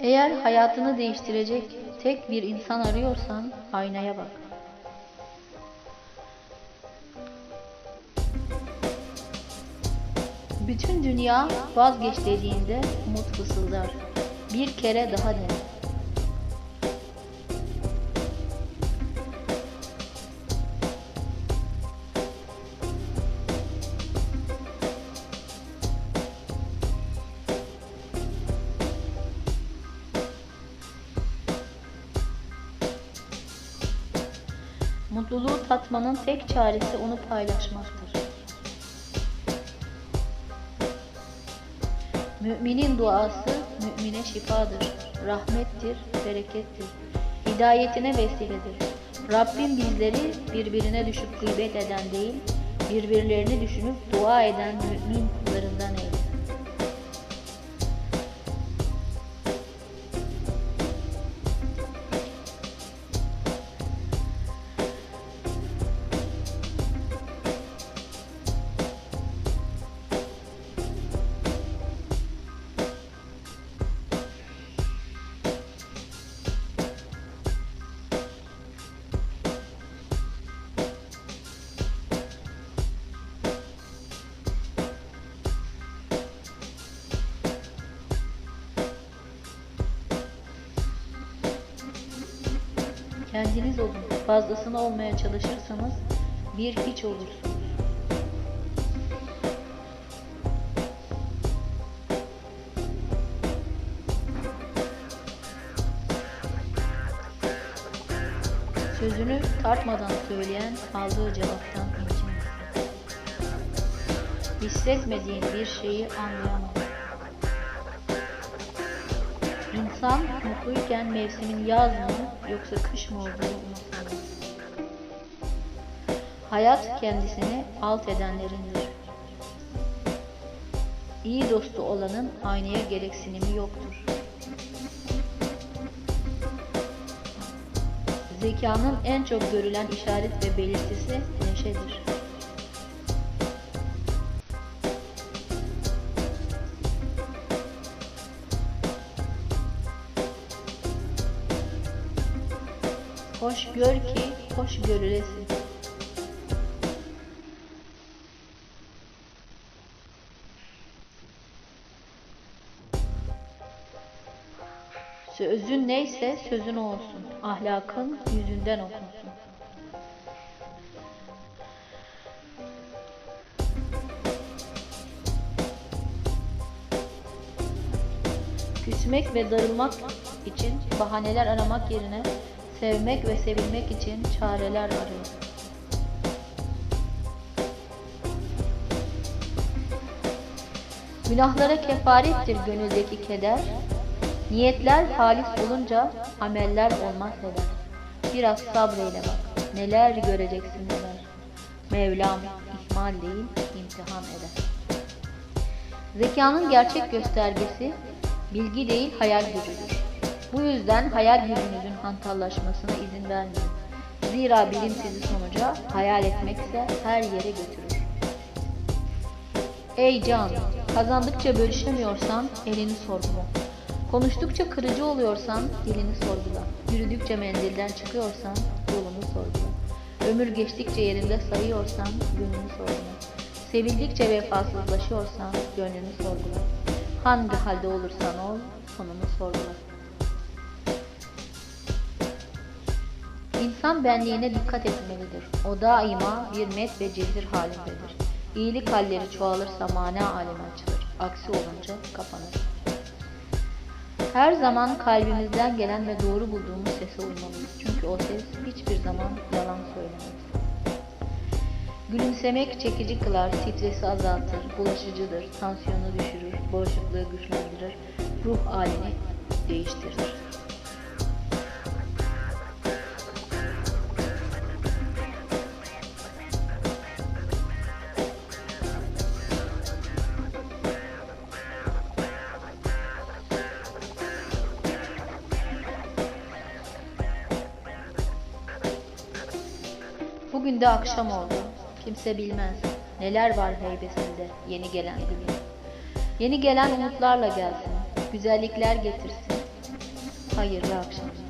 Eğer hayatını değiştirecek tek bir insan arıyorsan aynaya bak. Bütün dünya vazgeç dediğinde umut fısıldar. Bir kere daha dene. Mutluluğu tatmanın tek çaresi onu paylaşmaktır. Müminin duası mümine şifadır, rahmettir, berekettir, hidayetine vesiledir. Rabbim bizleri birbirine düşüp gıybet eden değil, birbirlerini düşünüp dua eden mümin kullarından Kendiniz olun. Fazlasını olmaya çalışırsanız bir hiç olursunuz. Sözünü tartmadan söyleyen aldığı cevaptan incinir. Hissetmediğin bir şeyi anlayamaz. İnsan mutluyken mevsimin yaz mı yoksa kış mı olduğunu umursamaz. Hayat kendisini alt edenlerindir. İyi dostu olanın aynaya gereksinimi yoktur. Zekanın en çok görülen işaret ve belirtisi neşedir. Hoş gör ki hoş görülesin. Sözün neyse sözün olsun. Ahlakın yüzünden okunsun. Küsmek ve darılmak için bahaneler aramak yerine sevmek ve sevilmek için çareler arıyor. Günahlara kefarettir gönüldeki keder. Niyetler halis olunca ameller olmaz eder. Biraz sabreyle bak. Neler göreceksin neler. Mevlam ihmal değil imtihan eder. Zekanın gerçek göstergesi bilgi değil hayal gücüdür. Bu yüzden hayal gücünüzün hantallaşmasına izin vermeyin. Zira bilim sizi sonuca hayal etmekse her yere götürür. Ey can, kazandıkça bölüşemiyorsan elini sorgula. Konuştukça kırıcı oluyorsan dilini sorgula. Yürüdükçe mendilden çıkıyorsan yolunu sorgula. Ömür geçtikçe yerinde sayıyorsan gönlünü sorgula. Sevildikçe vefasızlaşıyorsan gönlünü sorgula. Hangi halde olursan ol sonunu sorgula. İnsan benliğine dikkat etmelidir. O daima bir met ve cezir halindedir. İyilik halleri çoğalırsa mana alemi açılır. Aksi olunca kapanır. Her zaman kalbimizden gelen ve doğru bulduğumuz sese uymalıyız. Çünkü o ses hiçbir zaman yalan söylemez. Gülümsemek çekici kılar, stresi azaltır, bulaşıcıdır, tansiyonu düşürür, bağışıklığı güçlendirir, ruh halini değiştirir. Bugün de akşam oldu. Kimse bilmez. Neler var heybesinde yeni gelen günün. Yeni gelen umutlarla gelsin. Güzellikler getirsin. Hayırlı akşamlar.